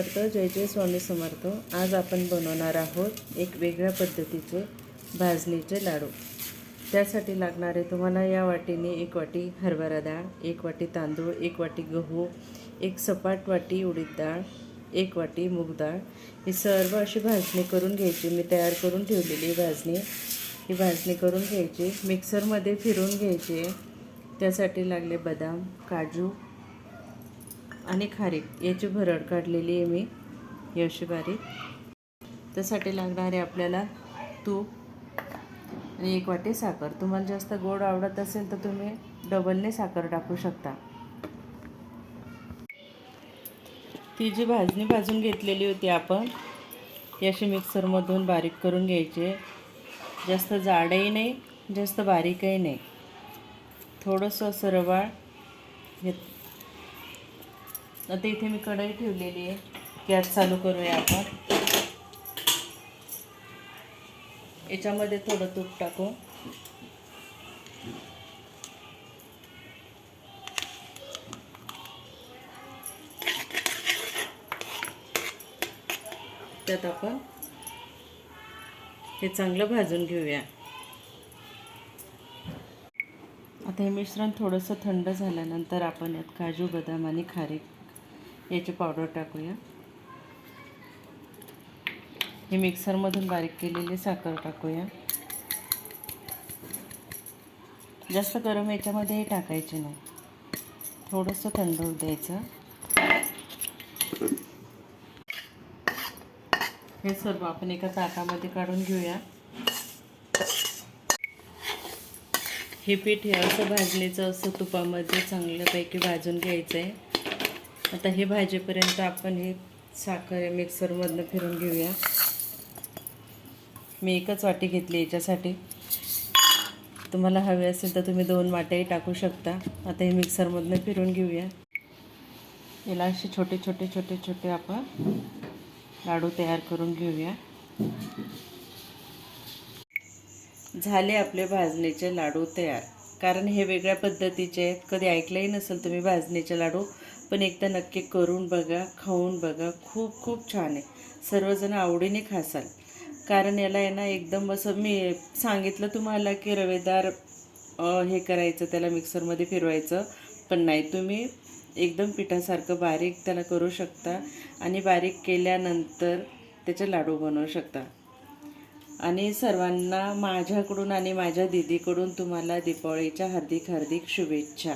समर्थ जय जय स्वामी समर्थ. आज आपण बनवणार आहोत एक वेगळ्या पद्धतीचे भाजणीचे लाडू. त्यासाठी लागणारे तुम्हाला या वाटीने एक वाटी हरभरा डाळ एक वाटी तांदूळ एक वाटी गहू एक सपाट वाटी उडीद डाळ एक वाटी मूग डाळ. ही सर्व अशी भाजणी करून घ्यायची. मी तयार करून ठेवलेली भाजणी. ही भाजणी करून घ्यायची. मिक्सरमध्ये फिरून घ्यायची. त्यासाठी लागले बदाम काजू आणि खारीक याची भरड काढलेली आहे मी ही बारीक त्यासाठी लागणारे आपल्याला तूप आणि एक वाटी साखर. तुम्हाला जास्त गोड आवडत असेल तर तुम्ही डबलने साखर टाकू शकता. ती जी भाजणी भाजून घेतलेली होती आपण ती अशी मिक्सरमधून बारीक करून घ्यायची. जास्त जाडही नाही जास्त बारीकही नाही. थोडंसं असं रवाळ घेत आता इथे मी कढई ठेवलेली आहे. गॅस चालू करूया आपण. याच्यामध्ये थोडं तूप टाकू. त्यात आपण हे चांगलं भाजून घेऊया. आता हे मिश्रण थोडंसं थंड झाल्यानंतर आपण यात काजू बदाम आणि खारीक याची पावडर टाकूया. हे मिक्सरमधून बारीक केलेली साखर टाकूया. जास्त गरम याच्यामध्ये हे टाकायचे नाही. थोडंसं थंड होऊ द्यायचं. हे सर्व आपण एका ताटामध्ये काढून घेऊया. हे पीठ हे असं भाजणीचं असं तुपामध्ये चांगल्यापैकी भाजून घ्यायचं आहे आता हे भाजेपर्यंत आपण हे साखर मिक्सरमधनं फिरून घेऊया. मी एकच वाटी घेतली याच्यासाठी. तुम्हाला हवे असेल तर तुम्ही दोन वाट्याही टाकू शकता. आता हे मिक्सरमधनं फिरून घेऊया. याला असे छोटे छोटे छोटे छोटे आपण लाडू तयार करून घेऊया. झाले आपले भाजणीचे लाडू तयार. कारण हे वेगळ्या पद्धतीचे आहेत. कधी ऐकलंही नसेल तुम्ही भाजणीचे लाडू पण एकदा नक्की करून बघा खाऊन बघा. खूप खूप छान आहे. सर्वजण आवडीने खासाल. कारण याला आहे ना एकदम असं मी सांगितलं तुम्हाला की रवेदार हे करायचं त्याला मिक्सरमध्ये फिरवायचं. पण नाही तुम्ही एकदम पिठासारखं बारीक त्याला करू शकता आणि बारीक केल्यानंतर त्याचे लाडू बनवू शकता. आणि सर्वांना माझ्याकडून आणि माझ्या दिदीकडून तुम्हाला दीपावळीच्या हार्दिक हार्दिक शुभेच्छा.